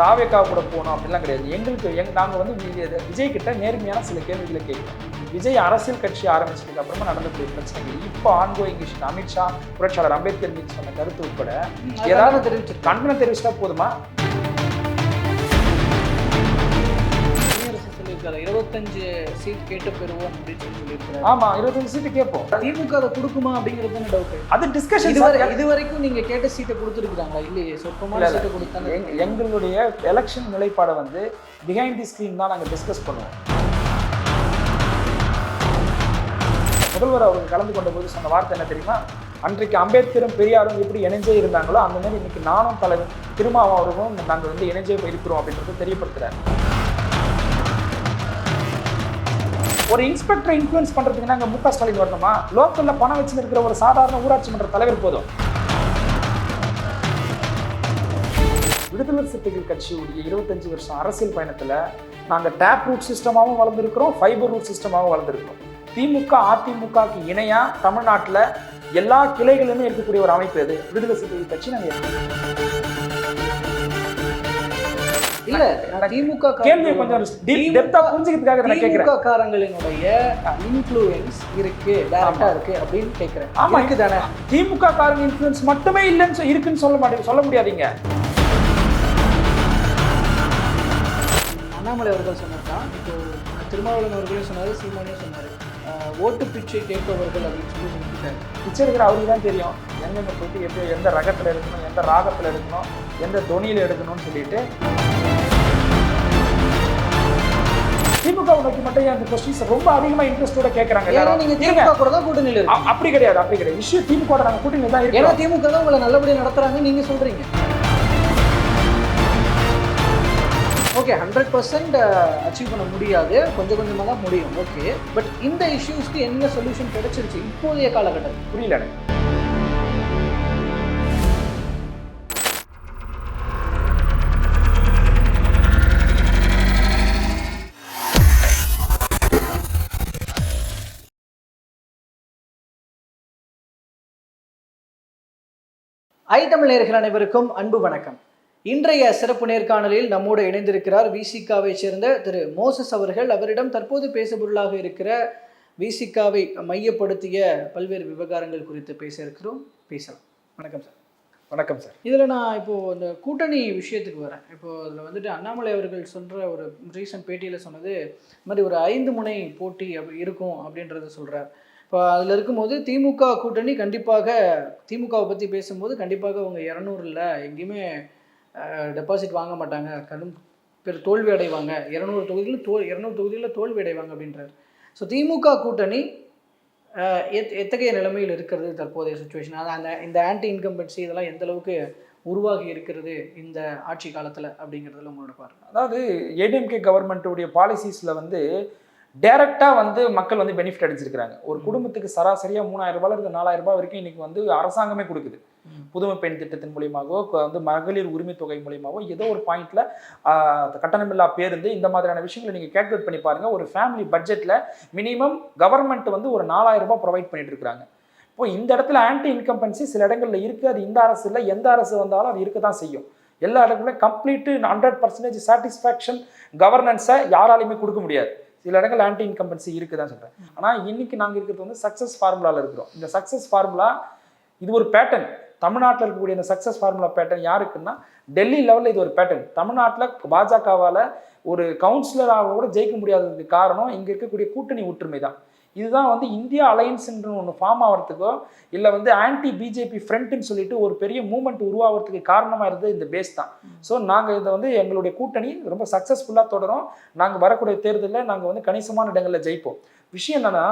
தாவேக்கா கூட போகணும் அப்படிலாம் கிடையாது. எங்களுக்கு எங் நாங்கள் வந்து விஜய் கிட்ட நேர்மையான சில கேள்விகளை கேட்கிறோம் விஜய் அரசியல் கட்சி ஆரம்பிச்சதுக்கு அப்புறமா நடந்தக்கூடிய பிரச்சனைகள். இப்போ ஆன்கோயிங் இஷ்யூ அமித்ஷா புரட்சியாளர் அம்பேத்கர் மீது சொன்ன கருத்து உட்பட ஏதாவது தெரிவிச்சிருக்காங்க கண்டனம் தெரிவிச்சா போதுமா? இருபத்தஞ்சு சீட் கேட்டு பெறுவோம் அப்படின்னு சொல்லி சொல்லியிருக்காரு ஆமா இருபத்தஞ்சு சீட்டு கேட்போம். திமுக அதை கொடுக்குமா அப்படிங்கிறது டவுட் அது டிஸ்கஷன் இதுவரை இது வரைக்கும் நீங்க கேட்ட சீட்டை கொடுத்துருக்காங்களா இல்லையே சொற்பமான. சீட்டை கொடுத்தாங்க. எங்களுடைய எலெக்ஷன் நிலைப்பாடை வந்து பிஹைண்ட் தி ஸ்க்ரீன் தான் நாங்கள் டிஸ்கஸ் பண்ணுவோம். முதல்வர் அவர்கள் கலந்து கொண்ட போது சொன்ன வார்த்தை என்ன தெரியுமா? அன்றைக்கு அம்பேத்கரும் பெரியாரும் எப்படி இணைஞ்சே இருந்தாங்களோ அந்த மாதிரி இன்னைக்கு நானும் தலைவர் திருமாவும் அவர்களும் நாங்கள் வந்து இணைஞ்சே இருக்கிறோம் அப்படின்றத தெரியப்படுத்துறாரு. ஒரு இன்ஸ்பெக்டரை இன்ஃப்ளூயன்ஸ் பண்ணுறதுக்கு நாங்கள் முக ஸ்டாலின் வரணுமா? லோக்கலில் பணம் வச்சுருக்கிற ஒரு சாதாரண ஊராட்சி மன்ற தலைவர் போதும். விடுதலை சிறுத்தைகள் கட்சியுடைய இருபத்தஞ்சு வருஷம் அரசியல் பயணத்தில் நாங்கள் டேப் ரூட் சிஸ்டமாகவும் வளர்ந்துருக்கிறோம் ஃபைபர் ரூட் சிஸ்டமாகவும் வளர்ந்துருக்கிறோம். திமுக அதிமுகக்கு இணையாக தமிழ்நாட்டில் எல்லா கிளைகளிலுமே இருக்கக்கூடிய ஒரு அமைப்பு அது விடுதலை சிறுத்தைகள் கட்சி நாங்கள் இருக்கோம். இல்ல திமுக கேள்வியை கொஞ்சம் டெப்தா புரிஞ்சுக்கிறதுக்காக நான் கேட்கிறேன். திமுக காரங்களினுடைய இன்ஃப்ளூயன்ஸ் இருக்கு டைரக்டா இருக்கு அப்படின்னு கேக்குறேன் ஆமா. இருக்கு தானே திமுக காரங்க இன்ஃபுளுன்ஸ் மட்டுமே இல்லைன்னு இருக்குன்னு சொல்ல மாட்டேங்க சொல்ல முடியாதீங்க. அண்ணாமலை அவர்கள் சொன்னதுதான் இப்போ திருமாவளவன் அவர்களையும் சொன்னாரு சீமானையும் சொன்னாரு. ஓட்டு பிச்சை கேட்பவர்கள் அப்படின்னு சொல்லி சொல்லிட்டாரு பிச்சை எடுக்கிற அவருக்கு தான் தெரியும். எங்கெங்க போயிட்டு எப்படி எந்த ரகத்துல எடுக்கணும் எந்த ராகத்துல எடுக்கணும் எந்த தொனியில எடுக்கணும்னு சொல்லிட்டு. திமுக நோக்கி மட்டும் அந்த கொஸ்டின்ஸ் ரொம்ப அதிகமா இன்ட்ரெஸ்டோட கேட்கறாங்க ஏன்னா எல்லாரும் நீங்க. திமுக கூட தான் கூட்டணியில் இருக்கு அப்படி கிடையாது அப்படி கிடையாது. விஷயம் திமுக நாங்க கூட்டணி தான் ஏன்னா திமுக தான் உங்களை நல்லபடியா நடத்துறாங்க நீங்க சொல்றீங்க. ஓகே ஹண்ட்ரட் பர்சன்ட் அச்சீவ் பண்ண முடியாது. கொஞ்சம் கொஞ்சமாக தான் முடியும். ஓகே பட் இந்த இஷ்யூஸ்க்கு என்ன சொல்யூஷன் கிடைச்சிருச்சு இப்போதைய காலகட்டத்தில்? புரியல எனக்கு. ஐ தமிழ் நேயர்கள் அனைவருக்கும் அன்பு வணக்கம். இன்றைய சிறப்பு நேர்காணலில் நம்மோடு இணைந்திருக்கிறார் விசிகாவை சேர்ந்த திரு மோசஸ் அவர்கள். அவரிடம் தற்போது பேசுபொருளாக இருக்கிற விசிகாவை மையப்படுத்திய பல்வேறு விவகாரங்கள் குறித்து பேச இருக்கிறோம். பேசலாம். வணக்கம் சார். வணக்கம் சார். இதில் நான் இப்போது இந்த கூட்டணி விஷயத்துக்கு வரேன். இப்போ அதில் வந்துட்டு அண்ணாமலை அவர்கள் சொல்கிற ஒரு ரீசன்ட் பேட்டியில் சொன்னது இந்த மாதிரி ஒரு ஐந்து முனை போட்டி அப்படி இருக்கும் அப்படின்றத சொல்கிறார் இப்போ அதில் இருக்கும்போது திமுக கூட்டணி கண்டிப்பாக திமுகவை பற்றி பேசும்போது கண்டிப்பாக அவங்க இரநூறுல எங்கேயுமே டெபாசிட் வாங்க மாட்டாங்க. கடும் பெரு தோல்வி அடைவாங்க. இரநூறு தொகுதியில் தோ இரநூறு தொகுதியில் தோல்வி அடைவாங்க அப்படின்றார். ஸோ திமுக கூட்டணி எத் எத்தகைய நிலைமையில் இருக்கிறது தற்போதைய சுச்சுவேஷன் அதான் அந்த இந்த ஆன்டி இன்கம்பன்சி இதெல்லாம் எந்த அளவுக்கு உருவாகி இருக்கிறது இந்த ஆட்சி காலத்தில் அப்படிங்கிறதுல உங்களோட பாருங்கள் அதாவது ஏடிஎம்கே கவர்மெண்ட்டுடைய பாலிசிஸில் வந்து டைரெக்டாக வந்து மக்கள் வந்து பெனிஃபிட் அடிச்சிருக்கிறாங்க ஒரு குடும்பத்துக்கு சராசரியாக மூணாயிரம் ரூபாயில இருந்து நாலாயிரம் ரூபாய் வரைக்கும் இன்னைக்கு வந்து அரசாங்கமே கொடுக்குது. புதுமை பெண் திட்டத்தின் மூலியமாகவோ வந்து மகளிர் உரிமை தொகை மூலியமாகவோ ஏதோ ஒரு பாயிண்ட்ல கட்டணமில்லா பேருந்து இந்த மாதிரியான விஷயங்களை நீங்கள் கேல்குலேட் பண்ணி பாருங்க. ஒரு ஃபேமிலி பட்ஜெட்டில் மினிமம் கவர்மெண்ட் வந்து ஒரு நாலாயிரம் ரூபாய் ப்ரொவைட் பண்ணிட்டு இருக்காங்க. இப்போ இந்த இடத்துல ஆன்டி இன்கம்பன்சி சில இடங்கள்ல இருக்கு. அது இந்த அரசு இல்லை எந்த அரசு வந்தாலும் அது இருக்க தான் செய்யும். எல்லா இடங்களிலும் கம்ப்ளீட்டு ஹண்ட்ரட் பர்சன்டேஜ் சாட்டிஸ்ஃபேக்ஷன் கவர்னன்ஸை யாராலையுமே கொடுக்க முடியாது. சில இடங்கள் ஆன்டி இன்கம்பன்சி இருக்கு தான் சொல்கிறேன் ஆனால் இன்னைக்கு நாங்கள் இருக்கிறது வந்து சக்ஸஸ் ஃபார்முலாவில் இருக்கிறோம். இந்த சக்ஸஸ் ஃபார்முலா இது ஒரு பேட்டர்ன் தமிழ்நாட்டில் இருக்கக்கூடிய இந்த சக்ஸஸ் ஃபார்முலா பேட்டர்ன் யாருக்குன்னா டெல்லி லெவலில் இது ஒரு பேட்டர்ன் தமிழ்நாட்டில் பாஜகவால் ஒரு கவுன்சிலராக கூட ஜெயிக்க முடியாததுக்கு காரணம் இங்கே இருக்கக்கூடிய கூட்டணி ஒற்றுமை தான் இதுதான் வந்து இந்தியா அலையன்ஸ்ன்ற ஒன்று ஃபார்ம் ஆகிறதுக்கோ இல்லை வந்து ஆன்டி பிஜேபி ஃப்ரண்ட்னு சொல்லிட்டு ஒரு பெரிய மூமெண்ட் உருவாகிறதுக்கு காரணமாக இருந்தது இந்த பேஸ் தான். ஸோ நாங்கள் இதை வந்து எங்களுடைய கூட்டணி ரொம்ப சக்ஸஸ்ஃபுல்லாக தொடரும். நாங்கள் வரக்கூடிய தேர்தலில் நாங்கள் வந்து கணிசமான இடங்களில் ஜெயிப்போம். விஷயம் என்னன்னா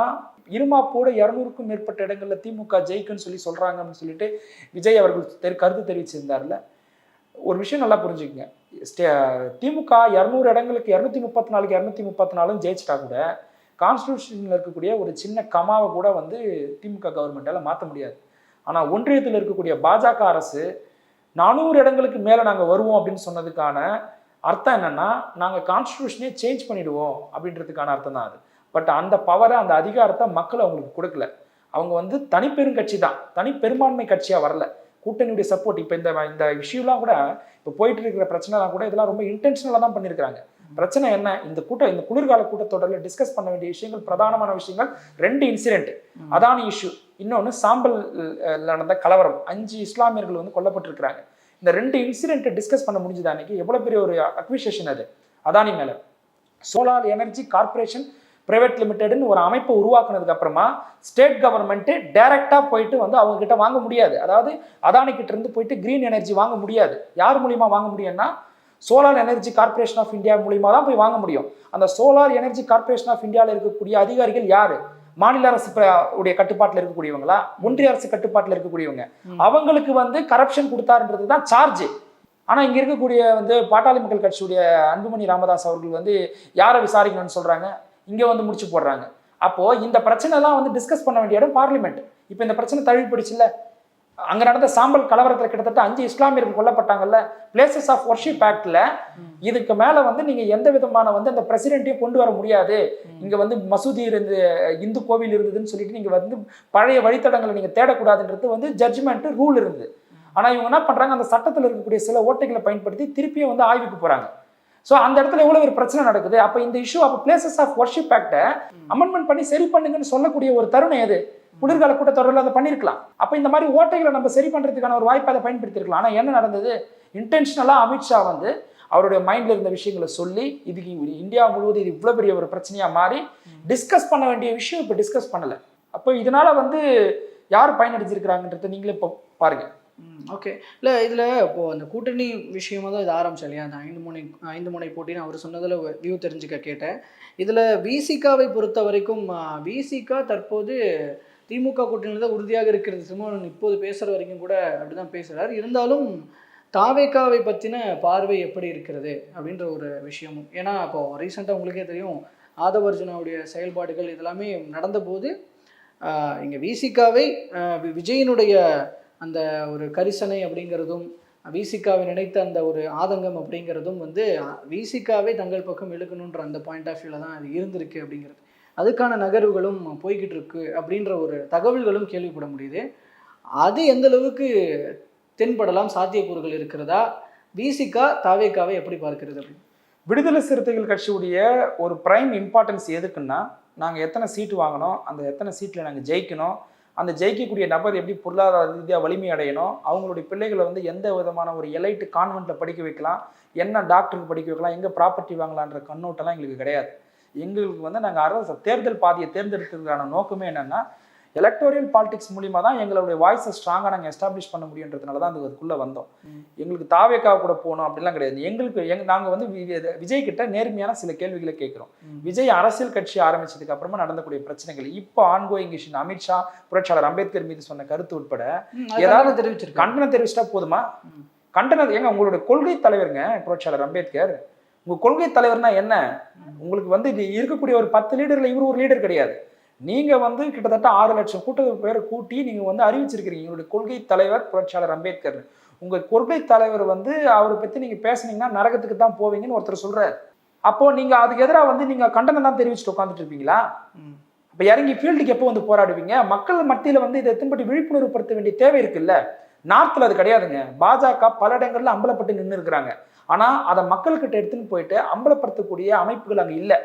இருமாப்போட இரநூறுக்கும் மேற்பட்ட இடங்களில் திமுக ஜெயிக்குன்னு சொல்லி சொல்கிறாங்கன்னு சொல்லிட்டு விஜய் அவர்கள் தெரி கருத்து தெரிவிச்சிருந்தார்ல ஒரு விஷயம் நல்லா புரிஞ்சுக்கங்க. ஸ்டே திமுக இரநூறு இடங்களுக்கு இரநூத்தி முப்பத்தி நாலுக்கு இரநூத்தி முப்பத்தி நாலும் ஜெயிச்சிட்டா கூட கான்ஸ்டியூஷனில் இருக்கக்கூடிய ஒரு சின்ன கமாவை கூட வந்து திமுக கவர்மெண்ட்டால் மாற்ற முடியாது. ஆனால் ஒன்றியத்தில் இருக்கக்கூடிய பாஜக அரசு நானூறு இடங்களுக்கு மேலே நாங்கள் வருவோம் அப்படின்னு சொன்னதுக்கான அர்த்தம் என்னன்னா நாங்கள் கான்ஸ்டியூஷனே சேஞ்ச் பண்ணிவிடுவோம் அப்படின்றதுக்கான அர்த்தம் தான் அது. பட் அந்த பவரை அந்த அதிகாரத்தை மக்கள் அவங்களுக்கு கொடுக்கல. அவங்க வந்து தனிப்பெரும் கட்சி தான். தனி பெரும்பான்மை கட்சியாக வரல. கூட்டணியுடைய சப்போர்ட் இப்போ இந்த இந்த இஷ்யூலாம் கூட இப்போ போயிட்டு இருக்கிற பிரச்சனைலாம் கூட இதெல்லாம் ரொம்ப இன்டென்ஷனலாக தான் பண்ணியிருக்காங்க பிரச்சனை என்ன? இந்த கூட்டம் இந்த குளிர்கால கூட்டத்தொடரில் டிஸ்கஸ் பண்ண வேண்டிய விஷயங்கள் பிரதானமான விஷயங்கள் ரெண்டு இன்சிடென்ட் அதானி இஷ்யூ இன்னொன்று சாம்பல் நடந்த கலவரம். அஞ்சு இஸ்லாமியர்கள் வந்து கொல்லப்பட்டிருக்கிறாங்க. இந்த ரெண்டு இன்சிடென்ட்டை டிஸ்கஸ் பண்ண முடிஞ்சது அன்னைக்கு? எவ்வளோ பெரிய ஒரு அக்விசேஷன் அது? அதானி மேலே. சோலார் எனர்ஜி கார்ப்பரேஷன் பிரைவேட் லிமிடெட்னு ஒரு அமைப்பை உருவாக்குனதுக்கு அப்புறமா ஸ்டேட் கவர்மெண்ட்டு டைரக்டா போயிட்டு வந்து அவங்க கிட்ட வாங்க முடியாது. அதாவது அதானி கிட்ட இருந்து போயிட்டு கிரீன் எனர்ஜி வாங்க முடியாது. யார் மூலியமா வாங்க முடியும்னா solar energy corporation of India மூலியமா தான் போய் வாங்க முடியும். அந்த சோலார் எனர்ஜி கார்ப்பரேஷன் ஆஃப் இந்தியாவில் இருக்கக்கூடிய அதிகாரிகள் யாரு? மாநில அரசு உடைய கட்டுப்பாட்டில் இருக்கக்கூடியவங்களா? ஒன்றிய அரசு கட்டுப்பாட்டில் இருக்கக்கூடியவங்க. அவங்களுக்கு வந்து கரப்ஷன் கொடுத்தாருன்றது தான் சார்ஜ் ஆனா இங்க இருக்கக்கூடிய வந்து பாட்டாளி மக்கள் கட்சியுடைய அன்புமணி ராமதாஸ் அவர்கள் வந்து யாரை விசாரிக்கணும்னு சொல்றாங்க? இங்க வந்து முடிச்சு போடுறாங்க. அப்போ இந்த பிரச்சனை எல்லாம் வந்து டிஸ்கஸ் பண்ண வேண்டிய இடம் பார்லிமெண்ட் இப்போ இந்த பிரச்சனை தழுவிப்படுச்சுல்ல அங்க நடந்த சாம்பல் கலவரத்துல கிட்டத்தட்ட அஞ்சு இஸ்லாமியர்கள் கொல்லப்பட்டாங்கல்ல. பிளேசஸ் ஆஃப் ஒர்ஷிப் ஆக்ட்ல இதுக்கு மேல வந்து நீங்க எந்த விதமான வந்து அந்த பிரசிடென்ட்டையும் கொண்டு வர முடியாது. இங்க வந்து மசூதி இருந்து இந்து கோவில் இருந்ததுன்னு சொல்லிட்டு நீங்க வந்து பழைய வழித்தடங்களை நீங்க தேடக்கூடாதுன்றது வந்து ஜட்ஜ்மெண்ட் ரூல் இருந்தது. ஆனா இவங்க என்ன பண்றாங்க அந்த சட்டத்துல இருக்கக்கூடிய சில ஓட்டைகளை பயன்படுத்தி திருப்பியும் வந்து ஆய்வுக்கு போறாங்க. ஸோ அந்த இடத்துல எவ்வளவு ஒரு பிரச்சனை நடக்குது? அப்ப இந்த இஷ்யூ அப்போ பிளேசஸ் ஆஃப் ஒர்ஷிப் ஆக்டை அமெண்ட்மெண்ட் பண்ணி சரி பண்ணுங்கன்னு சொல்லக்கூடிய ஒரு தருணம் எது? குளிர்கால கூட்டத்தொடரில் அதை பண்ணியிருக்கலாம் அப்போ இந்த மாதிரி ஓட்டைகளை நம்ம சரி பண்ணுறதுக்கான ஒரு வாய்ப்பை அதை பயன்படுத்தியிருக்கலாம் ஆனால் என்ன நடந்தது? இன்டென்ஷனலாக அமித்ஷா வந்து அவருடைய மைண்டில் இருந்த விஷயங்களை சொல்லி இதுக்கு இந்தியா முழுவதும் இது இவ்வளோ பெரிய ஒரு பிரச்சனையாக மாறி டிஸ்கஸ் பண்ண வேண்டிய விஷயம் இப்போ டிஸ்கஸ் பண்ணலை. அப்போ இதனால் வந்து யார் பயனடைஞ்சிருக்கிறாங்கன்றத நீங்களே இப்போ பாருங்கள் ஓகே இல்லை இதில் இப்போது அந்த கூட்டணி விஷயமாக தான் இது ஆரம்பிச்சு இல்லையா? அந்த ஐந்து முனை ஐந்து முனை போட்டின்னு அவர் சொன்னதில் வியூ தெரிஞ்சுக்க கேட்டேன். இதில் விசிகாவை பொறுத்த வரைக்கும் விசிகா தற்போது திமுக கூட்டணியில் தான் உறுதியாக இருக்கிறது. சிம்மன் இப்போது பேசுகிற வரைக்கும் கூட அப்படி தான் பேசுகிறார் இருந்தாலும் தாவேக்காவை பற்றின பார்வை எப்படி இருக்கிறது அப்படின்ற ஒரு விஷயமும் ஏன்னா இப்போது ரீசெண்டாக உங்களுக்கே தெரியும் ஆதவர்ஜுனாவுடைய செயல்பாடுகள் இதெல்லாமே நடந்தபோது இங்கே விசிகாவை விஜயனுடைய அந்த ஒரு கரிசனை அப்படிங்கிறதும் விசிகாவை நினைத்த அந்த ஒரு ஆதங்கம் அப்படிங்கிறதும் வந்து விசிகாவை தங்கள் பக்கம் இழுக்கணுன்ற அந்த பாயிண்ட் ஆஃப் வியூவில் தான் அது இருந்திருக்கு அப்படிங்கிறது. அதுக்கான நகர்வுகளும் போய்கிட்டு இருக்கு அப்படின்ற ஒரு தகவல்களும் கேள்விப்பட முடியுது. அது எந்த அளவுக்கு தென்படலாம் சாத்தியக்கூறுகள் இருக்கிறதா விசிகா தாவேக்காவை எப்படி பார்க்கிறது அப்படின்னு? விடுதலை சிறுத்தைகள் கட்சியுடைய ஒரு பிரைம் இம்பார்ட்டன்ஸ் எதுக்குன்னா நாங்கள் எத்தனை சீட்டு வாங்கணும் அந்த எத்தனை சீட்டில் நாங்கள் ஜெயிக்கணும் அந்த ஜெயிக்கக்கூடிய நபர் எப்படி பொருளாதார ரீதியாக வலிமை அடையணும் அவங்களுடைய பிள்ளைகளை வந்து எந்த விதமான ஒரு எலைட்டு கான்வெண்ட்டில் படிக்க வைக்கலாம் என்ன டாக்டருக்கு படிக்க வைக்கலாம் எங்கே ப்ராப்பர்ட்டி வாங்கலான்ற கண்ணோட்டம்லாம் எங்களுக்கு கிடையாது. எங்களுக்கு வந்து நாங்கள் அரசு தேர்தல் பாதையை தேர்ந்தெடுக்கிறதுக்கான நோக்கமே என்னென்னா எலக்டோரியல் பாலிடிக்ஸ் மூலிமா தான் எங்களுடைய வாய்ஸை ஸ்ட்ராங்காக நாங்கள் எஸ்டாப்ளிஷ் பண்ண முடியுன்றதுனால தான் அது அதுக்குள்ளே வந்தோம். எங்களுக்கு தாவேக்கா கூட போகணும் அப்படிலாம் கிடையாது எங்களுக்கு எங் நாங்கள் வந்து விஜய் கிட்ட நேர்மையான சில கேள்விகளை கேட்குறோம். விஜய் அரசியல் கட்சி ஆரம்பிச்சதுக்கு அப்புறமா நடந்தக்கூடிய பிரச்சனைகள் இப்போ ஆன்கோயிங் இஷ்யூ அமித்ஷா புரட்சியாளர் அம்பேத்கர் மீது சொன்ன கருத்து உட்பட ஏதாவது தெரிவிச்சிருக்காங்க கண்டனம் தெரிவிச்சிட்டா போதுமா. கண்டனம் ஏங்க உங்களுடைய கொள்கை தலைவருங்க புரட்சியாளர் அம்பேத்கர் உங்க கொள்கை தலைவர்னா என்ன? உங்களுக்கு வந்து இருக்கக்கூடிய ஒரு பத்து லீடர்ல இவர் ஒரு லீடர் கிடையாது. நீங்க வந்து கிட்டத்தட்ட ஆறு லட்சம் கூட்ட பேரை கூட்டி நீங்க வந்து அறிவிச்சிருக்கிறீங்க. எங்களுடைய கொள்கை தலைவர் புரட்சியாளர் அம்பேத்கர். உங்க கொள்கை தலைவர் வந்து அவரை பத்தி நீங்க பேசுனீங்கன்னா நரகத்துக்கு தான் போவீங்கன்னு ஒருத்தர் சொல்றாரு. அப்போ நீங்க அதுக்கு எதிராக வந்து நீங்க கண்டனம் தான் தெரிவிச்சுட்டு உட்காந்துட்டு இருப்பீங்களா? ம். அப்ப இறங்கி ஃபீல்டுக்கு எப்போ வந்து போராடுவீங்க? மக்கள் மத்தியில வந்து இதை எத்தன்படி விழிப்புணர்வு படுத்த வேண்டிய தேவை இருக்குல்ல? நார்த்தில் அது கிடையாதுங்க. பாஜக பல இடங்கள்ல அம்பலப்பட்டு நின்று இருக்கிறாங்க ஆனா அதை மக்கள்கிட்ட எடுத்துன்னு போயிட்டு அம்பலப்படுத்தக்கூடிய அமைப்புகள் அங்க இல்லை.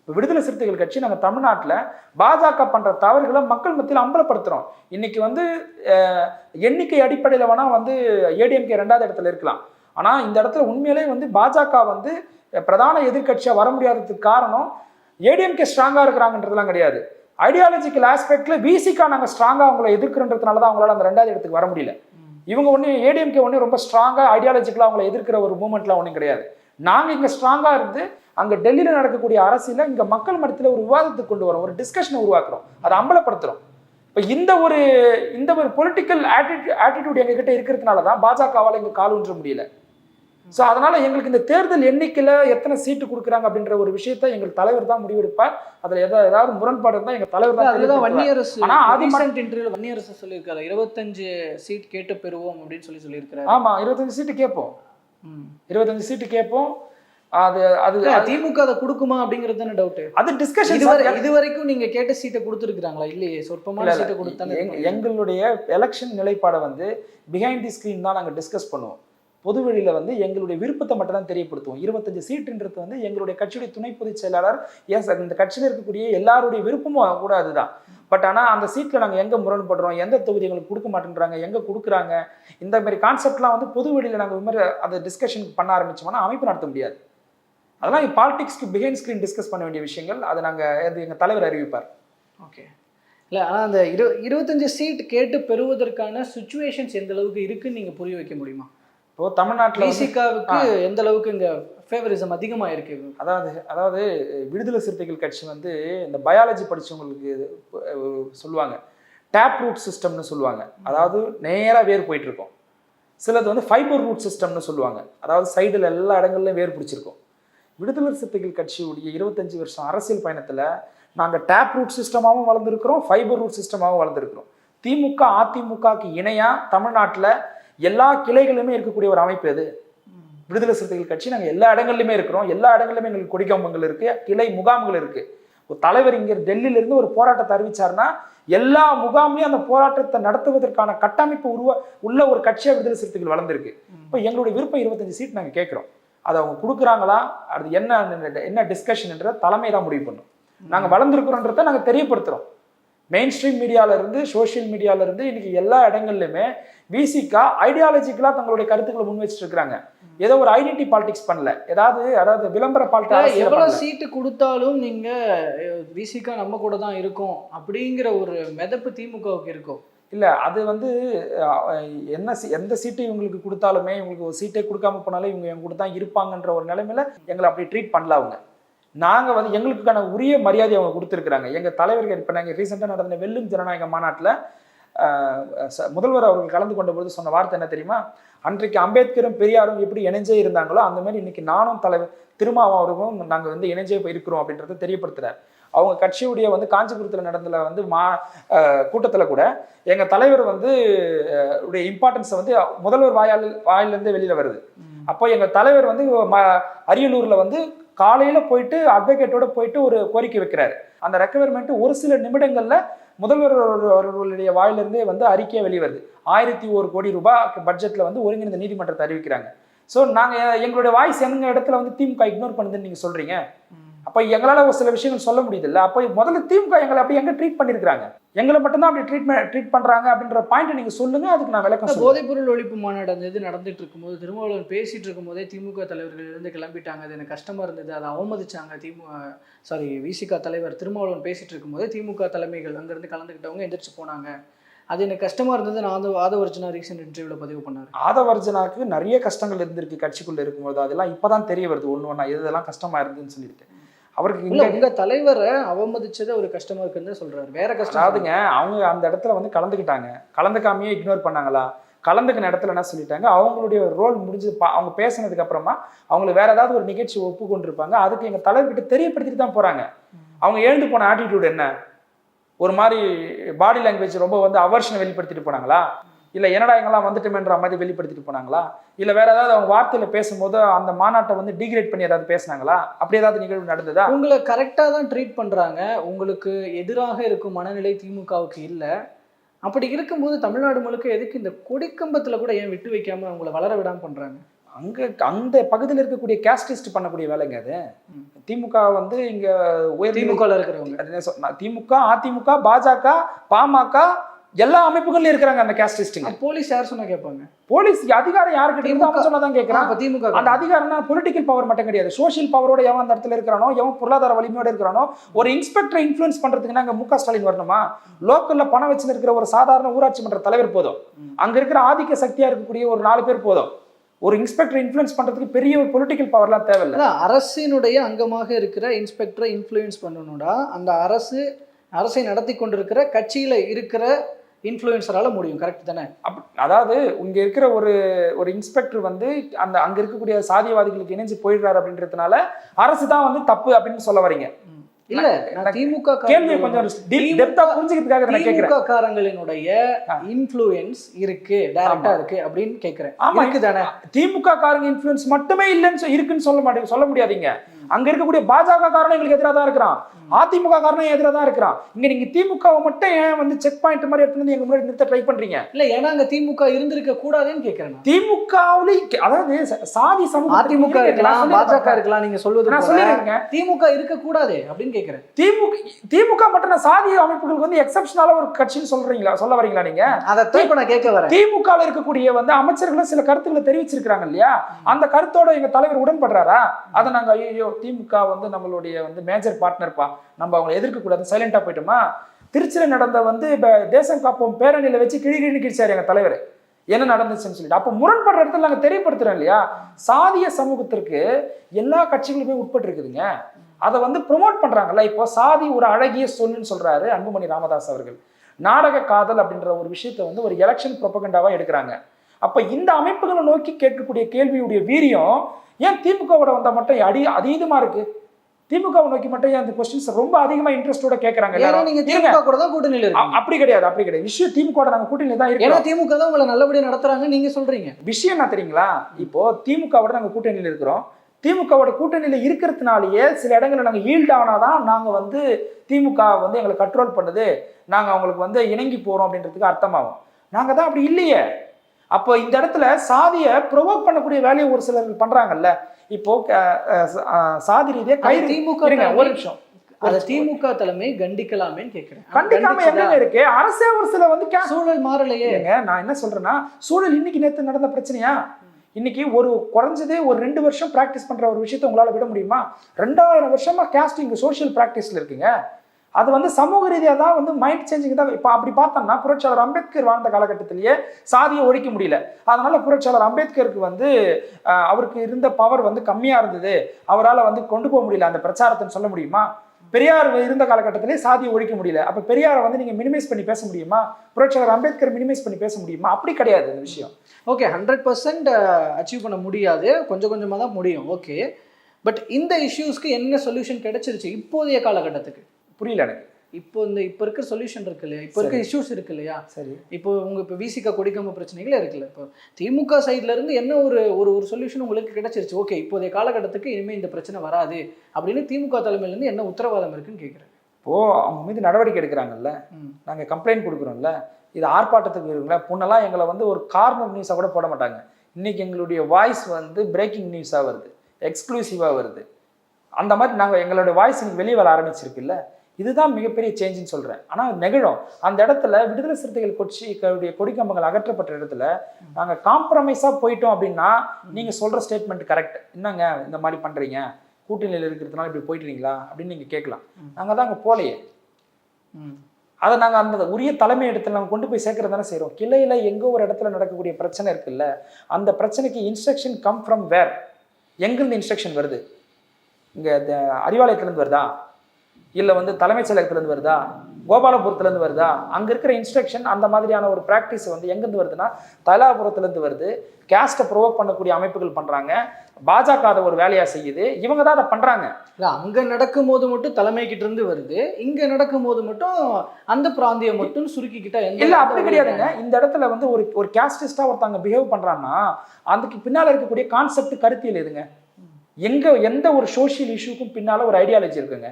இப்போ விடுதலை சிறுத்தைகள் கட்சி நாங்கள் தமிழ்நாட்டில் பாஜக பண்ற தவறுகளை மக்கள் மத்தியில் அம்பலப்படுத்துறோம். இன்னைக்கு வந்து எண்ணிக்கை அடிப்படையில் வேணா வந்து ஏடிஎம்கே ரெண்டாவது இடத்துல இருக்கலாம். ஆனா இந்த இடத்துல உண்மையிலே வந்து பாஜக வந்து பிரதான எதிர்க்கட்சியா வர முடியாததுக்கு காரணம் ஏடிஎம்கே ஸ்ட்ராங்கா இருக்கிறாங்கன்றதுலாம் கிடையாது. ஐடியாலஜிக்கல் ஆஸ்பெக்ட்ல பிசிக்கா நாங்க ஸ்ட்ராங்கா அவங்கள எதிர்க்கிறன்றதுனால தான் அவங்களால அந்த ரெண்டாவது இடத்துக்கு வர முடியல. இவங்க ஒன்றும் ஏடிஎம்கே ஒன்றும் ரொம்ப ஸ்ட்ராங்காக ஐடியாலஜிக்கலாக அவங்கள எதிர்க்கிற ஒரு மூமெண்ட்லாம் ஒன்றும் கிடையாது. நாங்கள் இங்கே ஸ்ட்ராங்காக இருந்து அங்கே டெல்லியில் நடக்கக்கூடிய அரசியல இங்கே மக்கள் மட்டத்தில் ஒரு விவாதத்துக்கு கொண்டு வரோம் ஒரு டிஸ்கஷனை உருவாக்குறோம். அதை அம்பலப்படுத்துகிறோம் இப்போ இந்த ஒரு இந்த ஒரு பொலிட்டிக்கல் ஆட்டிடியூட் ஆட்டிடியூட் எங்ககிட்ட இருக்கிறதுனால தான் பாஜகவால் இங்கே கால் ஊன்ற முடியல. ஸோ அதனால எங்களுக்கு இந்த தேர்தல் எண்ணிக்கையில எத்தனை சீட்டு கொடுக்குறாங்க அப்படின்ற ஒரு விஷயத்த எங்கள் தலைவர் தான் முடிவெடுப்பார். அதுல எதாவது ஏதாவது முரண்பாடு இருந்தால் எங்கள் தலைவர் தான் அதுலதான் தெளிவுபடுத்துவார். வன்னியரசு ஆனா அது மட்டும்- ரீசெண்ட் இன்டர்வியூல வன்னியரசு சொல்லியிருக்காரு. இருபத்தஞ்சு சீட் கேட்டு பெறுவோம் அப்படின்னு சொல்லி சொல்லியிருக்காரு ஆமா இருபத்தஞ்சு சீட்டு கேட்போம். இருபத்தஞ்சு சீட்டு கேட்போம். அது அது திமுக அதை கொடுக்குமா அப்படிங்கிறது தானே டவுட் அது டிஸ்கஷன் இதுவரை இதுவரைக்கும் நீங்க கேட்ட சீட்டை கொடுத்துருக்காங்களா இல்லையே சொற்பமான சீட்டை கொடுத்தானே எங்களுடைய எலெக்ஷன் நிலைப்பாடை வந்து பிஹைண்ட் தி ஸ்க்ரீன் தான் நாங்கள் டிஸ்கஸ் பண்ணுவோம். பொது வெளியில வந்து எங்களுடைய விருப்பத்தை மட்டும் தான் தெரியப்படுத்துவோம். இருபத்தஞ்சு சீட்டுன்றது வந்து எங்களுடைய கட்சியுடைய துணை பொதுச் செயலாளர் ஏன் சார் இந்த கட்சியில் இருக்கக்கூடிய எல்லாருடைய விருப்பமும் கூட அதுதான். பட் ஆனால் அந்த சீட்டில் நாங்கள் எங்கே முரண்படுறோம் எந்த தொகுதி எங்களுக்கு கொடுக்க மாட்டேன்றாங்க? எங்கே கொடுக்குறாங்க? இந்த மாதிரி கான்செப்ட்லாம் வந்து பொது வெளியில் நாங்கள் விமர் அதை டிஸ்கஷன் பண்ண ஆரம்பிச்சோம்னா அமைப்பு நடத்த முடியாது. அதெல்லாம் பாலிடிக்ஸ்க்கு பிஹைண்ட் ஸ்க்ரீன் டிஸ்கஸ் பண்ண வேண்டிய விஷயங்கள். அதை நாங்கள் அது எங்கள் தலைவர் அறிவிப்பார். ஓகே இல்லை ஆனால் அந்த இரு இருபத்தஞ்சு சீட் கேட்டு பெறுவதற்கான சுச்சுவேஷன்ஸ் எந்த அளவுக்கு இருக்குன்னு நீங்கள் புரிய வைக்க முடியுமா? இப்போ தமிழ்நாட்டில் விசிகாவுக்கு எந்த அளவுக்கு இங்க ஃபேவரிசம் அதிகமா இருக்கு அதாவது அதாவது விடுதலை சிறுத்தைகள் கட்சி வந்து இந்த பயாலஜி அஹ், சொல்லுவாங்க. டேப் ரூட் சிஸ்டம்னு சொல்லுவாங்க. அதாவது நேராக வேர் போயிட்டு இருக்கும் சிலது வந்து ஃபைபர் ரூட் சிஸ்டம்னு சொல்லுவாங்க. அதாவது சைடில் எல்லா இடங்கள்லையும் வேர் பிடிச்சிருக்கும். விடுதலை சிறுத்தைகள் கட்சியுடைய இருபத்தஞ்சு வருஷம் அரசியல் பயணத்தில் நாங்கள் டேப் ரூட் சிஸ்டமாகவும் வளர்ந்துருக்கிறோம் ஃபைபர் ரூட் சிஸ்டமாகவும் வளர்ந்துருக்கிறோம். திமுக அதிமுகக்கு இணையாக தமிழ்நாட்டில் எல்லா கிளைகளிலுமே இருக்கக்கூடிய ஒரு அமைப்பு எது? விடுதலை சிறுத்தைகள் கட்சி. நாங்கள் எல்லா இடங்கள்லையுமே இருக்கிறோம். எல்லா இடங்கள்லையுமே எங்களுக்கு கொடிக்கம்பங்கள் இருக்கு. கிளை முகாம்கள் இருக்கு. ஒரு தலைவர் இங்கே டெல்லியிலிருந்து ஒரு போராட்டத்தை அறிவிச்சார்னா எல்லா முகாம்லையும் அந்த போராட்டத்தை நடத்துவதற்கான கட்டமைப்பு உருவ உள்ள ஒரு கட்சியாக விடுதலை சிறுத்தைகள் வளர்ந்துருக்கு. இப்போ எங்களுடைய விருப்பம் இருபத்தஞ்சு சீட் நாங்கள் கேட்குறோம். அதை அவங்க கொடுக்குறாங்களா? அது என்ன என்ன டிஸ்கஷன்ன்றத தலைமை தான் முடிவு பண்ணும். நாங்கள் வளர்ந்துருக்குறோன்றத நாங்கள் தெரியப்படுத்துகிறோம் மெயின் ஸ்ட்ரீம் மீடியாவிலேருந்து சோஷியல் மீடியாவிலேருந்து இருந்து இன்னைக்கு எல்லா இடங்கள்லையுமே விசிகா ஐடியாலஜிக்கலாக தங்களுடைய கருத்துக்களை முன் வச்சுட்டு இருக்காங்க ஏதோ ஒரு ஐடென்டி பாலிடிக்ஸ் பண்ணல. ஏதாவது அதாவது விளம்பர பாலிடிக்ஸ் எவ்வளவு சீட்டு கொடுத்தாலும் நீங்க விசிகா நம்ம கூட தான் இருக்கோம் அப்படிங்கிற ஒரு மிதப்பு திமுகவுக்கு இருக்கும் இல்ல அது வந்து என்ன சீ- எந்த சீட்டு இவங்களுக்கு கொடுத்தாலுமே இவங்களுக்கு ஒரு சீட்டே கொடுக்காம போனாலும் இவங்க எங்க கூட தான் இருப்பாங்கன்ற ஒரு நிலைமையில எங்களை அப்படி ட்ரீட் பண்ணல அவங்க. நாங்க வந்து எங்களுக்கான உரிய மரியாதை அவங்க கொடுத்துருக்குறாங்க. எங்க தலைவர்கள் இப்ப நாங்க ரீசெண்டா நடந்த வெல்லும் ஜனநாயக மாநாட்டுல முதல்வர் அவர்கள் கலந்து கொண்ட பொழுது சொன்ன வார்த்தை என்ன தெரியுமா? அன்றைக்கு அம்பேத்கரும் பெரியாரும் எப்படி இணைஞ்சே இருந்தாங்களோ அந்த மாதிரி இன்னைக்கு நானும் தலைவர் திருமாவும் அவர்களும் நாங்க வந்து இணைஞ்சே போய் இருக்கிறோம் அப்படின்றத தெரியப்படுத்துறாரு. அவங்க கட்சியுடைய வந்து காஞ்சிபுரத்துல நடந்தல வந்து மா கூட்டத்துல கூட எங்க தலைவர் வந்து உடைய இம்பார்ட்டன்ஸை வந்து முதல்வர் வாயால் வாயிலிருந்தே வெளியில வருது. அப்போ எங்க தலைவர் வந்து ம- அரியலூர்ல வந்து காலையில போயிட்டு அட்வொகேட்டோட போயிட்டு ஒரு கோரிக்கை வைக்கிறாரு. அந்த ரெக்கவர்மெண்ட் ஒரு சில நிமிடங்கள்ல முதல்வர் அவர்களுடைய வாயிலிருந்தே வந்து அறிக்கையை வெளிவருது. ஆயிரத்தி ஒரு கோடி ரூபாய் பட்ஜெட்டில் வந்து ஒருங்கிணைந்த நீதிமன்றத்தை அறிவிக்கிறாங்க. ஸோ நாங்கள் எங்களுடைய வாய்ஸ் எங்கள் இடத்துல வந்து திமுக இக்னோர் பண்ணுதுன்னு நீங்கள் சொல்கிறீங்க அப்ப எங்களால ஒரு சில விஷயங்கள் சொல்ல முடியுதுல்ல? அப்ப முதல்ல திமுக எங்களை அப்படி எங்க ட்ரீட் பண்ணிருக்காங்க எங்களை மட்டும்தான் அப்படி ட்ரீட்மெண்ட் ட்ரீட் பண்றாங்க அப்படின்ற பாயிண்ட் நீங்க சொல்லுங்க அதுக்கு நான் விளக்கம் போதைப்பொருள் ஒழிப்பு மாநாடு அந்த இது நடந்துட்டு இருக்கும்போது திருமாவளவன் பேசிட்டு இருக்கும்போதே திமுக தலைவர்கள் இருந்து கிளம்பிட்டாங்க. அது எனக்கு கஷ்டமா இருந்தது. அதை அவமதிச்சாங்க திமுக சாரி விசிகா தலைவர் திருமாவளவன் பேசிட்டு இருக்கும்போதே திமுக தலைமைகள் அங்கிருந்து கலந்துக்கிட்டவங்க எந்திரிச்சு போனாங்க. அது எனக்கு கஷ்டமா இருந்தது. நான் ஆதவ ஆதவர்ஜனா ரீசெண்ட் இன்டர்வியூல பதிவு பண்ணாரு. ஆதவர்ஜனாக்கு நிறைய கஷ்டங்கள் இருந்திருக்கு. கட்சிக்குள்ள இருக்கும்போது அதெல்லாம் இப்பதான் தெரிய வருது. ஒண்ணு ஒண்ணா இதெல்லாம் கஷ்டமா இருந்துன்னு சொல்லிட்டு. அவருக்கு இல்ல இங்க உங்க தலைவரை அவமதிச்சது ஒரு கஷ்டமா இருக்குன்னு சொல்றாரு. வேற கஷ்டம் அதாவதுங்க அவங்க அந்த இடத்துல வந்து கலந்துக்கிட்டாங்க. கலந்துக்காமையே இக்னோர் பண்ணாங்களா? கலந்துக்கின இடத்துல என்ன சொல்லிட்டாங்க? அவங்களுடைய ரோல் முடிஞ்சு பா- அவங்க பேசினதுக்கு அப்புறமா அவங்களுக்கு வேற ஏதாவது ஒரு நிகழ்ச்சி ஒப்புக்கொண்டிருப்பாங்க. அதுக்கு எங்க தலைவர்கிட்ட தெரியப்படுத்திட்டு தான் போறாங்க. அவங்க எழுந்து போன ஆட்டிடியூட் என்ன? ஒரு மாதிரி பாடி லாங்குவேஜ் ரொம்ப வந்து அவர்ஷனை வெளிப்படுத்திட்டு போனாங்களா? இல்ல என்னடா எங்கெல்லாம் வந்துட்டோமேன்ற மாதிரி வெளிப்படுத்திட்டு போனாங்களா? இல்ல வேற ஏதாவது அவங்க வார்த்தையில பேசும்போது அந்த மாநாட்டை வந்து டிகிரேட் பண்ணி ஏதாவது பேசுனாங்களா? அப்படி ஏதாவது நிகழ்வு நடந்ததா? உங்களை கரெக்டாக தான் ட்ரீட் பண்ணுறாங்க உங்களுக்கு எதிராக இருக்கும் மனநிலை திமுகவுக்கு இல்லை. அப்படி இருக்கும்போது தமிழ்நாடு முழுக்க எதுக்கு இந்த கொடிக்கம்பத்தில் கூட ஏன் விட்டு வைக்காம அவங்கள வளர விடாம பண்ணுறாங்க அங்க அந்த பகுதியில் இருக்கக்கூடிய கேஸ்டிஸ்ட் பண்ணக்கூடிய வேலைங்க அது. திமுக வந்து இங்க உயர் திமுகவில் இருக்கிறவங்க. திமுக அதிமுக பாஜக பாமக எல்லா அமைப்புகள்லயும் இருக்கிறாங்க அந்த கேஸ்டிஸ்டுங்க போலீஸ் யார் சொன்னா கேட்பாங்க? போலீஸ் அதிகாரம் யாருக்கிட்ட இருந்து அவன் சொன்னதான் கேட்கிறான் அப்ப திமுக அந்த அதிகாரம்னா பொலிட்டிக்கல் பவர் மட்டும் கிடையாது. சோஷியல் பவரோட எவன் அந்த இடத்துல இருக்கிறானோ எவன் பொருளாதார வலிமையோட இருக்கிறானோ ஒரு இன்ஸ்பெக்டரை இன்ஃப்ளூயன்ஸ் பண்றதுக்கு நாங்க மு க ஸ்டாலின் வரணுமா? லோக்கல்ல பணம் வச்சுன்னு இருக்கிற ஒரு சாதாரண ஊராட்சி மன்ற தலைவர் போதும். அங்க இருக்கிற ஆதிக்க சக்தியா இருக்கக்கூடிய ஒரு நாலு பேர் போதும். ஒரு இன்ஸ்பெக்டர் இன்ஃப்ளூயன்ஸ் பண்றதுக்கு பெரிய ஒரு பொலிட்டிக்கல் பவர்லாம் தேவையில்ல. அரசினுடைய அங்கமாக இருக்கிற இன்ஸ்பெக்டரை இன்ஃப்ளூயன்ஸ் பண்ணணும்டா. அந்த அரசு அரசை நடத்தி கொண்டிருக்கிற கட்சியில இருக்கிற இன்ஃப்ளூயன்சரால முடியும். கரெக்ட் தானே? அப் அதாவது இங்க இருக்கிற ஒரு ஒரு இன்ஸ்பெக்டர் வந்து அந்த அங்க இருக்கக்கூடிய சாதியவாதிகளுக்கு இணைஞ்சு போயிடுறாரு அப்படின்றதுனால அரசு தான் வந்து தப்பு அப்படின்னு சொல்ல வரீங்க. இல்ல திமுக கேள்வியை கொஞ்சம் டெப்தா புரிஞ்சுக்கிறதுக்காக நான் கேட்கிறேன் திமுக காரங்களினுடைய. இன்ஃப்ளூயன்ஸ் இருக்கு டைரக்டா. இருக்கு அப்படின்னு கேக்குறேன். ஆமா. இருக்கு தானே? திமுக காரங்க இன்ஃபுளுன்ஸ் மட்டுமே இல்லைன்னு இருக்குன்னு சொல்ல மாட்டேங்க சொல்ல முடியாதீங்க. அங்க இருக்கக்கூடிய பாஜக காரணம் எங்களுக்கு எதிராக தான் இருக்கிறான். அதிமுக காரணம் எதிராக தான் இருக்கிறான். இங்க நீங்க திமுகவை மட்டும் ஏன் வந்து செக் பாயிண்ட் மாதிரி எடுத்து வந்து எங்க முன்னாடி நிறுத்த ட்ரை பண்றீங்க? இல்ல ஏன்னா அங்க திமுக இருந்திருக்க கூடாதுன்னு கேக்குறேன் நான். திமுகவுல அதாவது சாதி சமூக அதிமுக இருக்கலாம் பாஜக இருக்கலாம் நீங்க சொல்வது நான். சொல்லிடுறேங்க. திமுக இருக்க கூடாது அப்படின்னு கேக்குறேன். திமுக திமுக மட்டும் சாதி அமைப்புகளுக்கு வந்து எக்ஸப்ஷனால ஒரு கட்சின்னு சொல்றீங்களா சொல்ல வரீங்களா நீங்க? அதை இப்ப நான் கேட்க வரேன். திமுக இருக்கக்கூடிய வந்து அமைச்சர்களும் சில கருத்துக்களை தெரிவிச்சிருக்காங்க இல்லையா? அந்த கருத்தோட எங்க தலைவர் உடன்படுறாரா? அதை நாங்க ஐயோ திமுக வந்து நம்மளுடைய வந்து மேஜர் பார்ட்னர்ப்பா நம்ம அவங்களை எதிர்க்கக்கூடாது சைலண்டாக போயிட்டோமா? திருச்சியில் நடந்த வந்து இப்போ தேசம் காப்போம் பேரணியில் வச்சு கிழி கிழி எங்கள் தலைவர். என்ன நடந்துச்சுன்னு சொல்லிட்டு. அப்போ முரண்படுற இடத்துல நாங்கள் தெரியப்படுத்துறோம் இல்லையா? சாதிய சமூகத்திற்கு எல்லா கட்சிகளுமே உட்பட்டு இருக்குதுங்க அதை வந்து ப்ரொமோட் பண்ணுறாங்கல்ல இப்போ சாதி ஒரு அழகிய சொல்லுன்னு சொல்கிறாரு அன்புமணி ராமதாஸ் அவர்கள். நாடக காதல் அப்படின்ற ஒரு விஷயத்தை வந்து ஒரு எலெக்ஷன் ப்ரொபகண்டாவாக எடுக்கிறாங்க. அப்ப இந்த அமைப்புகளை நோக்கி கேட்கக்கூடிய கேள்வியுடைய வீரியம் ஏன் திமுகவோட வந்தா மட்டும் அடி அதீதமா இருக்கு? திமுகவை நோக்கி மட்டும் ஏன் அந்த கொஸ்டின்ஸ் ரொம்ப அதிகமா இன்ட்ரெஸ்டோட எல்லாரும்? நீங்க. திமுக கூட தான் கூட்டணியில அப்படி கிடையாது அப்படி கிடையாது. விஷயம் திமுக நாங்க கூட்டணியில தான் ஏன்னா இருக்கோம் திமுக தான் உங்களை நல்லபடியா நடத்துறாங்க நீங்க சொல்றீங்க. விஷயம் என்ன தெரியுங்களா? இப்போ திமுகவோட நாங்க கூட்டணியில இருக்கிறோம். திமுகவோட கூட்டணியில இருக்கிறதுனாலயே சில இடங்கள்ல நாங்க ஈல்ட் ஆனாதான் நாங்க வந்து திமுக வந்து எங்களை கண்ட்ரோல் பண்ணுது. நாங்க அவங்களுக்கு வந்து இணங்கி போறோம் அப்படின்றதுக்கு அர்த்தமாகும். நாங்க தான் அப்படி இல்லையே. அப்போ இந்த இடத்துல சாதியை ப்ரொவோக் பண்ணக்கூடிய வேலையை ஒரு சிலர் பண்றாங்கல்ல. இப்போ சாதி ரீதியா கைது திமுக ஒரு நிமிஷம். அத திமுக தலைமை கண்டிக்கலாமேன்னு கேக்குறேன். கண்டிக்காம? எங்க இருக்கு? அரசே ஒரு சில வந்து கே- சூழல் மாறலையே. நான் என்ன சொல்றேன்னா சூழல் இன்னைக்கு நேத்து நடந்த பிரச்சனையா? இன்னைக்கு ஒரு குறைஞ்சதே ஒரு ரெண்டு வருஷம் பிராக்டிஸ் பண்ற ஒரு விஷயத்தை உங்களால விட முடியுமா? ரெண்டாயிரம் வருஷமா கேஸ்டிங் சோஷியல் பிராக்டிஸ்ல இருக்குங்க. அது வந்து சமூக ரீதியாக தான் வந்து மைண்ட் சேஞ்சிங் தான் இப்போ அப்படி பார்த்தோம்னா புரட்சியாளர் அம்பேத்கர் வாழ்ந்த காலகட்டத்திலேயே சாதியை ஒழிக்க முடியல. அதனால புரட்சியாளர் அம்பேத்கருக்கு வந்து அவருக்கு இருந்த பவர் வந்து கம்மியாக இருந்தது. அவரால் வந்து கொண்டு போக முடியல. அந்த பிரச்சாரத்தைன்னு சொல்ல முடியுமா? பெரியார் இருந்த காலகட்டத்திலே சாதியை ஒழிக்க முடியல. அப்போ பெரியாரை வந்து நீங்கள் மினிமைஸ் பண்ணி பேச முடியுமா? புரட்சியாளர் அம்பேத்கர் மினிமைஸ் பண்ணி பேச முடியுமா? அப்படி கிடையாது இந்த விஷயம். ஓகே ஹண்ட்ரட் பர்சன்ட் அச்சீவ் பண்ண முடியாது. கொஞ்சம் கொஞ்சமாக தான் முடியும். ஓகே பட் இந்த இஷ்யூஸ்க்கு என்ன சொல்யூஷன் கிடைச்சிருச்சு இப்போதைய காலகட்டத்துக்கு? புரியல எனக்கு. இப்போ இந்த இப்போ இருக்கிற சொல்யூஷன் இருக்கு இல்லையா? இப்போ இருக்க இஷ்யூஸ் இருக்கு இல்லையா? சரி. இப்போ உங்க இப்போ விசிகா கொடிக்காம பிரச்சனைகளே இருக்குல்ல இப்போ திமுக சைட்ல இருந்து என்ன ஒரு ஒரு ஒரு சொல்யூஷன் உங்களுக்கு கிடைச்சிருச்சு? ஓகே இப்போதைய காலகட்டத்துக்கு இனிமே இந்த பிரச்சனை வராது. அப்படின்னு திமுக தலைமையில இருந்து என்ன உத்தரவாதம் இருக்குன்னு கேட்குறேன் இப்போ அவங்க மீது நடவடிக்கை எடுக்கிறாங்கல்ல. ம். நாங்க கம்ப்ளைண்ட் கொடுக்குறோம்ல. இது ஆர்ப்பாட்டத்துக்கு இருக்குங்களா? முன்னெல்லாம் எங்களை வந்து ஒரு கார்னர் நியூஸாக கூட போட மாட்டாங்க. இன்னைக்கு எங்களுடைய வாய்ஸ் வந்து பிரேக்கிங் நியூஸாக வருது. எக்ஸ்க்ளூசிவாக வருது. அந்த மாதிரி நாங்கள் எங்களுடைய வாய்ஸ் இன்னைக்கு வெளியே வர ஆரம்பிச்சிருக்குல்ல இதுதான் மிகப்பெரிய சேஞ்சுன்னு சொல்கிறேன் ஆனால் நெகிழும். அந்த இடத்துல விடுதலை சிறுத்தைகள் கொச்சி கொடிக்கம்பங்கள் அகற்றப்பட்ட இடத்துல நாங்கள் காம்ப்ரமைஸாக போயிட்டோம் அப்படின்னா நீங்கள் சொல்கிற ஸ்டேட்மெண்ட் கரெக்ட் என்னங்க இந்த மாதிரி பண்ணுறீங்க கூட்டணியில் இருக்கிறதுனால இப்படி போயிட்டுறீங்களா அப்படின்னு நீங்கள் கேட்கலாம். நாங்கள் தான் அங்கே போலையே. ம். அதை நாங்கள் அந்த உரிய தலைமை இடத்துல நாங்கள் கொண்டு போய் சேர்க்கறது தானே செய்கிறோம் கிளையில் எங்கோ ஒரு இடத்துல நடக்கக்கூடிய பிரச்சனை இருக்குல்ல அந்த பிரச்சனைக்கு இன்ஸ்ட்ரக்ஷன் கம் ஃப்ரம் வேர் எங்கேருந்து இன்ஸ்ட்ரக்ஷன் வருது? இங்கே அறிவாலயத்துலேருந்து வருதா? இல்லை வந்து தலைமைச் செயலகத்துலேருந்து வருதா? கோபாலபுரத்துலேருந்து வருதா? அங்கே இருக்கிற இன்ஸ்ட்ரக்ஷன் அந்த மாதிரியான ஒரு ப்ராக்டிஸ் வந்து எங்கேருந்து வருதுன்னா தைலாபுரத்துலேருந்து வருது. கேஸ்ட்டை ப்ரொவோக் பண்ணக்கூடிய அமைப்புகள் பண்ணுறாங்க பாஜக அதை ஒரு வேலையாக செய்யுது. இவங்க தான் அதை பண்ணுறாங்க இல்ல அங்க நடக்கும் போது மட்டும் தலைமை கிட்ட இருந்து வருது. இங்க நடக்கும் போது மட்டும் அந்த பிராந்தியம் மட்டும் சுருக்கிக்கிட்டா இல்ல அப்படி கிடையாதுங்க. இந்த இடத்துல வந்து ஒரு ஒரு கேஸ்டிஸ்டா ஒருத்தவங்க பிஹேவ் பண்றாங்கன்னா அதுக்கு பின்னால இருக்கக்கூடிய கான்செப்ட் கருத்தியல் எதுங்க? எங்க எந்த ஒரு சோஷியல் இஷ்யூக்கும் பின்னால ஒரு ஐடியாலஜி இருக்குங்க.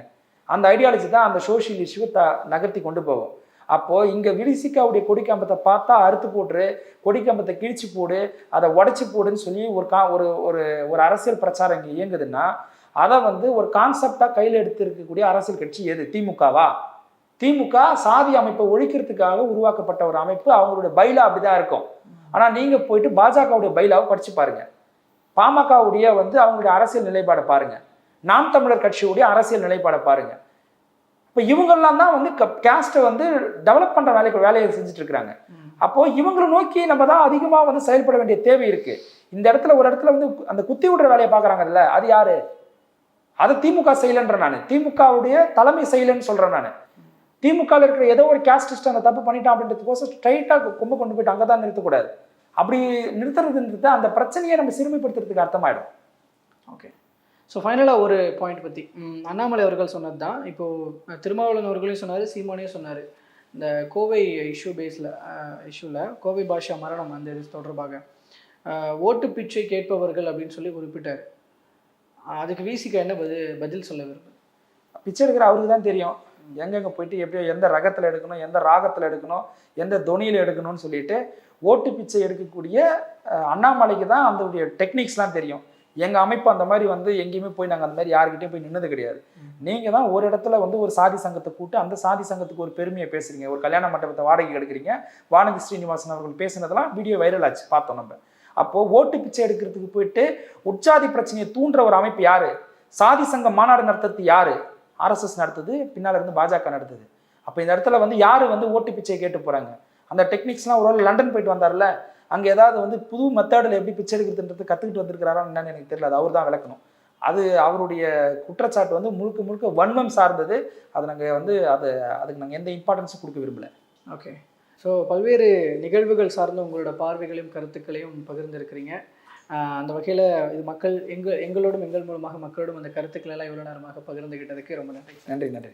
அந்த ஐடியாலஜி தான் அந்த சோஷியல் இஷ்யூவை த நகர்த்தி கொண்டு போகும். அப்போ இங்க விரிசிக்காவுடைய கொடிக்கம்பத்தை பார்த்தா அறுத்து போட்டுரு கொடிக்கம்பத்தை கிழிச்சு போடு அதை உடைச்சு போடுன்னு சொல்லி ஒரு கா ஒரு ஒரு ஒரு அரசியல் பிரச்சாரம் இங்கே இயங்குதுன்னா அதை வந்து ஒரு கான்செப்டா கையில் எடுத்து இருக்கக்கூடிய அரசியல் கட்சி எது? திமுகவா? திமுக சாதி அமைப்பை ஒழிக்கிறதுக்காக உருவாக்கப்பட்ட ஒரு அமைப்பு அவங்களுடைய பைலா அப்படிதான் இருக்கும். ஆனா நீங்க போயிட்டு பாஜகவுடைய பைலாவை படிச்சு பாருங்க. பாமகவுடைய வந்து அவங்களுடைய அரசியல் நிலைப்பாடை பாருங்க. நாம் தமிழர் கட்சியுடைய அரசியல் நிலைப்பாடை பாருங்க. இப்போ இவங்கெல்லாம் தான் வந்து கேஸ்ட்டை வந்து டெவலப் பண்ற வேலைக்கு வேலையை செஞ்சுட்டு இருக்கிறாங்க ம். அப்போ இவங்களை நோக்கி நம்ம தான் அதிகமா வந்து செயல்பட வேண்டிய தேவை இருக்கு. இந்த இடத்துல ஒரு இடத்துல வந்து அந்த குத்தி விடுற வேலையை பார்க்கறாங்கல்ல அது யாரு? அதை திமுக செய்யலன்ற நான். திமுகவுடைய தலைமை செய்யலன்னு சொல்றேன் நான். திமுகவில் இருக்கிற ஏதோ ஒரு கேஸ்டிஸ்ட் அந்த தப்பு பண்ணிட்டான் அப்படின்றதுக்கோசம் ஸ்ட்ரைட்டாக கொண்டு கொண்டு போயிட்டு அங்கே தான் நிறுத்தக்கூடாது. அப்படி நிறுத்துறதுன்றது அந்த பிரச்சனையை நம்ம சிறுமைப்படுத்துறதுக்கு அர்த்தமாயிடும். ஓகே ஸோ ஃபைனலாக ஒரு பாயிண்ட் பற்றி அண்ணாமலை அவர்கள் சொன்னது தான் இப்போது திருமாவளவன் அவர்களையும் சொன்னார் சீமானையும் சொன்னார். இந்த கோவை இஷ்யூ பேஸில் இஷ்யூவில் கோவை பாஷா மரணம் அந்த இது தொடர்பாக. ஓட்டு பிச்சை கேட்பவர்கள் அப்படின்னு சொல்லி குறிப்பிட்டார். அதுக்கு வீசிக்க என்ன பதில் பதில் சொல்ல விரும்புது? பிச்சை எடுக்கிற அவருக்கு தான் தெரியும். எங்கெங்கே போயிட்டு எப்படியோ எந்த ரகத்தில் எடுக்கணும் எந்த ராகத்தில் எடுக்கணும் எந்த துணியில் எடுக்கணும்னு சொல்லிட்டு ஓட்டு பிச்சை எடுக்கக்கூடிய அண்ணாமலைக்கு தான் அந்த டெக்னிக்ஸ்லாம் தெரியும். எங்கள் அமைப்பு அந்த மாதிரி வந்து எங்கேயுமே போய் நாங்கள் அந்த மாதிரி யாருக்கிட்டையும் போய் நின்னது கிடையாது. நீங்கள் தான் ஒரு இடத்துல வந்து ஒரு சாதி சங்கத்தை கூட்டு அந்த சாதி சங்கத்துக்கு ஒரு பெருமையை பேசுறீங்க. ஒரு கல்யாண மண்டபத்தை வாடகை எடுக்கிறீங்க. வானதி ஸ்ரீனிவாசன் அவர்கள் பேசுனதெல்லாம் வீடியோ வைரல் ஆச்சு பார்த்தோம் நம்ம. அப்போது ஓட்டு பிச்சை எடுக்கிறதுக்கு போயிட்டு உற்சாதி பிரச்சனையை தூண்டுற ஒரு அமைப்பு யாரு? சாதி சங்க மாநாடு நடத்துறது யாரு? ஆர்எஸ்எஸ் நடத்துது பின்னால் இருந்து பாஜக நடத்துது. அப்போ இந்த இடத்துல வந்து யார் வந்து ஓட்டு பிச்சையை கேட்டு போகிறாங்க அந்த டெக்னிக்ஸ்லாம் ஒரு லண்டன் போயிட்டு வந்தார்ல அங்கே ஏதாவது வந்து புது மெத்தடில் எப்படி பிச்சை எடுக்கிறதுன்றது கற்றுக்கிட்டு வந்திருக்கிறாரா என்னன்னு எனக்கு தெரியல. அது அவர் தான் விளக்கணும். அது அவருடைய குற்றச்சாட்டு வந்து முழுக்க முழுக்க வன்மம் சார்ந்தது. அது நாங்கள் வந்து அது அதுக்கு நாங்கள் எந்த இம்பார்ட்டன்ஸும் கொடுக்க விரும்பல. ஓகே ஸோ பல்வேறு நிகழ்வுகள் சார்ந்த உங்களோட பார்வைகளையும் கருத்துக்களையும் பகிர்ந்திருக்கிறீங்க. அந்த வகையில் இது மக்கள் எங்கள் எங்களோடும் எங்கள் மூலமாக மக்களோடும் அந்த கருத்துக்களை எல்லாம் இவ்வளோ நேரமாக பகிர்ந்துகிட்டதுக்கு ரொம்ப நன்றி. நன்றி நன்றி.